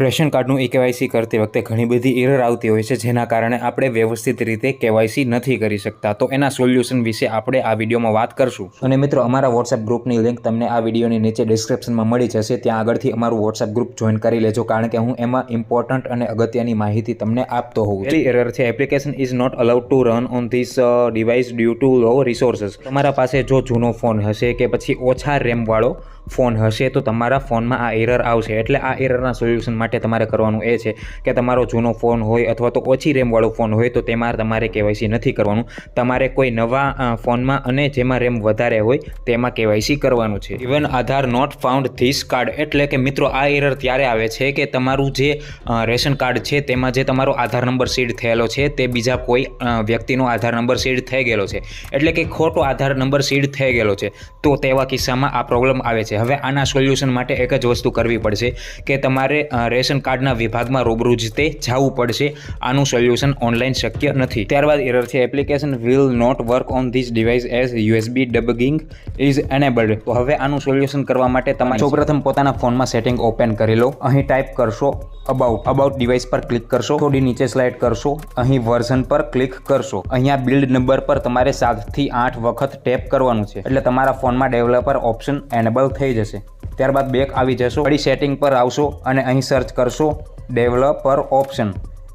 Ration કાર્ડનું એ KYC કરતી વખતે ઘણી બધી એરર આવતી હોય છે, જેના કારણે આપણે વ્યવસ્થિત રીતે કેવાયસી નથી કરી શકતા. તો એના સોલ્યુશન વિશે આપણે આ વિડીયોમાં વાત કરશું. અને મિત્રો, અમારા વોટ્સએપ ગ્રુપની લિંક તમને આ વિડીયોની નીચે ડિસ્ક્રિપ્શનમાં મળી જશે. ત્યાં આગળથી અમારું વોટ્સએપ ગ્રુપ જોઈન કરી લેજો, કારણ કે હું એમાં ઇમ્પોર્ટન્ટ અને અગત્યની માહિતી તમને આપતો હોઉં પહેલી એરર છે. Application is not allowed to run on this device due to low resources તમારા પાસે જો જૂનો ફોન હશે કે પછી ઓછા રેમવાળો ફોન હશે તો તમારા ફોનમાં આ એરર આવશે. એટલે આ એરરના સોલ્યુશન માટે તમારે કરવાનું એ છે કે તમારો જૂનો ફોન હોય અથવા તો ઓછી રેમવાળો ફોન હોય તો તેમાં તમારે કેવાયસી નથી કરવાનું. તમારે કોઈ નવા ફોનમાં અને જેમાં રેમ વધારે હોય તેમાં કેવાયસી કરવાનું છે. Even Aadhaar not found this card એટલે કે મિત્રો, આ એરર ત્યારે આવે છે કે તમારું જે રેશન કાર્ડ છે તેમાં જે તમારો આધાર નંબર સીડ થયેલો છે તે બીજા કોઈ વ્યક્તિનો આધાર નંબર સીડ થઈ ગયેલો છે. એટલે કે ખોટો આધાર નંબર સીડ થઈ ગયેલો છે. તો તેવા કિસ્સામાં આ પ્રોબ્લેમ આવે છે. હવે આના સોલ્યુશન માટે એક જ વસ્તુ કરવી પડશે કે તમારે રેશન કાર્ડના વિભાગમાં રૂબરૂ જ તે જવું પડશે. આનું સોલ્યુશન ઓનલાઈન શક્ય નથી. ત્યારબાદ એરર છે. Application will not work on this device as USB debugging is enabled તો હવે આનું સોલ્યુશન કરવા માટે તમારે સૌપ્રથમ પોતાના ફોનમાં સેટિંગ ઓપન કરી લો. અહીં ટાઈપ કરશો અબાઉટ અબાઉટ ડિવાઇસ પર ક્લિક કરશો. થોડી નીચે સ્લાઇડ કરશો. અહીં વર્ઝન પર ક્લિક કરશો. અહીંયા બિલ્ડ નંબર પર તમારે સાતથી આઠ વખત ટેપ કરવાનું છે. એટલે તમારા ફોનમાં ડેવલપર ઓપ્શન એનેબલ થઈ જશે. ત્યારબાદ બેક આવી જશો. વળી સેટિંગ પર આવશો અને અહીં સર્ચ કરશો ડેવલપર ઓપ્શન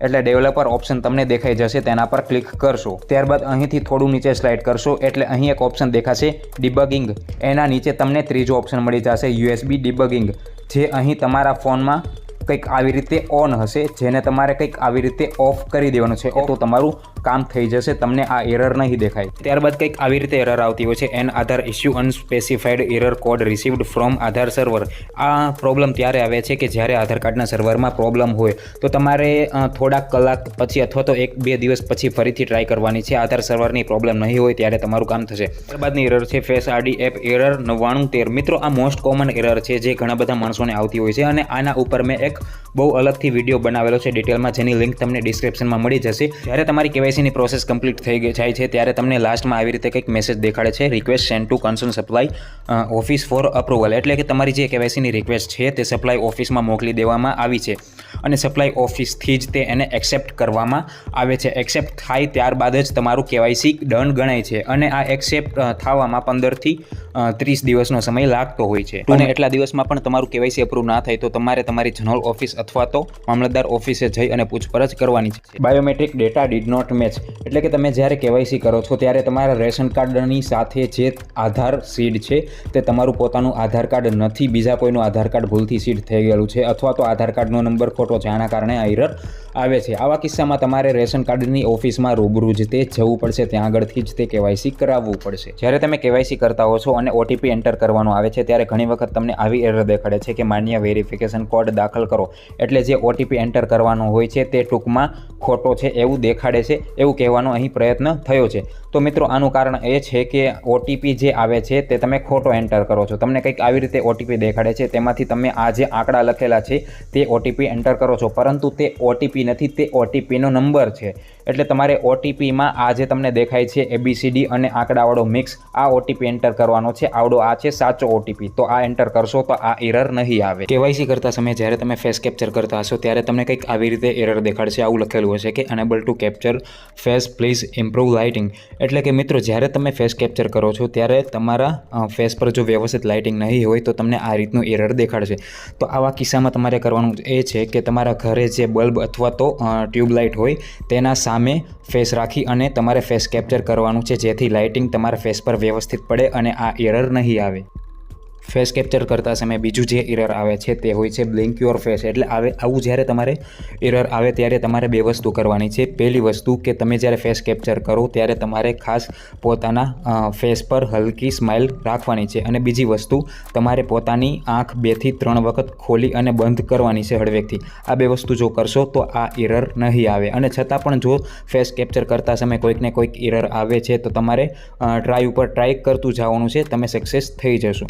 એટલે ડેવલપર ઓપ્શન તમને દેખાઈ જશે, તેના પર ક્લિક કરશો. ત્યારબાદ અહીંથી થોડું નીચે સ્લાઇડ કરશો, એટલે અહીં એક ઓપ્શન દેખાશે ડિબગિંગ એના નીચે તમને ત્રીજો ઓપ્શન મળી જશે યુએસબી ડિબગિંગ જે અહીં તમારા ફોનમાં કંઈક આવી રીતે ઓન હશે, જેને તમારે કંઈક આવી રીતે ઓફ કરી દેવાનું છે. તો તમારું કામ થઈ જશે, તમને આ એરર નહીં દેખાય. ત્યારબાદ કંઈક આવી રીતે એરર આવતી હોય છે an Aadhaar issue unspecified error code received from Aadhaar server આ પ્રોબ્લેમ ત્યારે આવે છે કે જ્યારે આધાર કાર્ડના સર્વરમાં પ્રોબ્લેમ હોય, તો તમારે થોડાક કલાક પછી અથવા તો એક બે દિવસ પછી ફરીથી ટ્રાય કરવાની છે. આધાર સર્વરની પ્રોબ્લેમ નહીં હોય ત્યારે તમારું કામ થશે. ત્યારબાદની એરર છે ફેસ આરડી એપ એરર નવ્વાણું તેર. મિત્રો, આ મોસ્ટ કોમન એરર છે જે ઘણા બધા માણસોને આવતી હોય છે અને આના ઉપર મેં એક બહુ અલગથી વીડિયો બનાવેલો છે ડિટેલમાં જેની લિંક તમને ડિસ્ક્રિપ્શનમાં મળી જશે. જ્યારે તમારી કેવાયસીની પ્રોસેસ કમ્પ્લીટ થઈ ગઈ જાય છે. ત્યારે તમને લાસ્ટમાં આવી રીતે કંઈક મેસેજ દેખાડે છે. Request send to concern supply office for approval એટલે કે તમારી જે કેવાયસીની રિક્વેસ્ટ છે તે સપ્લાય ઓફિસમાં મોકલી દેવામાં આવી છે. અને સપ્લાય ઓફિસથી જ તે એને એક્સેપ્ટ કરવામાં આવે છે. એક્સેપ્ટ થાય ત્યારબાદ જ તમારું કેવાયસી ડન ગણાય છે. અને આ એક્સેપ્ટ થવામાં પંદરથી ત્રીસ દિવસનો સમય લાગતો હોય છે. અને એટલા દિવસમાં પણ તમારું કેવાયસી અપ્રૂવ ના થાય તો તમારે તમારી જનરલ ઓફિસ અથવા તો મામલતદાર ઓફિસે જઈ અને પૂછપરછ કરવાની છે. Biometric data did not match એટલે કે તમે જ્યારે કેવાયસી કરો છો, ત્યારે તમારા રેશન કાર્ડની સાથે જે આધાર સીડ છે, તે તમારું પોતાનું આધાર કાર્ડ નથી, બીજા કોઈનું આધાર કાર્ડ ભૂલથી સીડ થઈ ગયેલું છે, અથવા તો આધાર કાર્ડનો નંબર ખોટો છે આના કારણે આ એરર આવે છે. આવા કિસ્સામાં તમારે રેશન કાર્ડની ઓફિસમાં રૂબરૂ જ તે જવું પડશે. ત્યાં આગળથી જ તે કેવાયસી કરાવવું પડશે. જ્યારે તમે કેવાયસી કરતા હો છો અને ઓટીપી એન્ટર કરવાનો આવે છે, ત્યારે ઘણી વખત તમને આવી એરર દેખાડે છે કે માન્ય વેરિફિકેશન કોડ દાખલ કરો. એટલે જે ઓટીપી એન્ટર કરવાનો હોય છે, તે ટૂંકમાં ખોટો છે એવું દેખાડે છે, એવું કહેવાનો અહીં પ્રયત્ન થયો છે. તો મિત્રો, આનું કારણ એ છે કે ઓટીપી જે આવે છે, તે તમે ખોટો એન્ટર કરો છો. તમને કંઈક આવી રીતે ઓટીપી દેખાડે છે, તેમાંથી તમે આ જે આંકડા લખેલા છે, તે ઓટીપી એન્ટર કરો છો. પરંતુ તે ઓટીપી નથી, તે ઓટીપીનો નંબર છે. એટલે તમારે ઓટીપીમાં આ જે તમને દેખાય છે એબીસીડી અને આંકડાવાળો મિક્સ આ ઓટીપી એન્ટર કરવાનો છે. આવડો આ છે, સાચો ઓટીપી તો આ એન્ટર કરશો તો આ એરર નહીં આવે. કેવાયસી કરતા સમયે જ્યારે તમે ફેસ કેપ્ચર કરતા હશો, ત્યારે તમને કંઈક આવી રીતે એરર દેખાડશે. આવું લખેલું હશે કે unable to capture face please improve lighting એટલે કે મિત્રો, જ્યારે તમે ફેસ કેપ્ચર કરો છો, ત્યારે તમારા ફેસ પર જો વ્યવસ્થિત લાઇટિંગ નહીં હોય, તો તમને આ રીતનું એરર દેખાડશે. તો આવા કિસ્સામાં તમારે કરવાનું એ છે કે તમારા ઘરે જે બલ્બ અથવા તો ટ્યુબલાઇટ હોય, તેના સામે ફેસ રાખી અને તમારે ફેસ કેપ્ચર કરવાનું છે, જેથી લાઇટિંગ તમારા ફેસ પર વ્યવસ્થિત પડે અને આ એરર નહીં આવે. ફેસ કેપ્ચર કરતા સમયે બીજું જે એરર આવે છે તે હોય છે બ્લિંક યોર ફેસ એટલે આવે, આવું જ્યારે તમારે એરર આવે ત્યારે તમારે બે વસ્તુ કરવાની છે. પહેલી વસ્તુ કે તમે જ્યારે ફેસ કેપ્ચર કરો ત્યારે તમારે ખાસ પોતાના ફેસ પર હલકી સ્માઇલ રાખવાની છે. અને બીજી વસ્તુ, તમારે પોતાની આંખ બેથી ત્રણ વખત ખોલી અને બંધ કરવાની છે હળવેકથી આ બે વસ્તુ જો કરશો તો આ એરર નહીં આવે. અને છતાં પણ જો ફેસ કેપ્ચર કરતા સમયે કોઈકને કોઈક એરર આવે છે તો તમારે ટ્રાય ઉપર ટ્રાય કરતું જવાનું છે. તમે સક્સેસ થઈ જશો.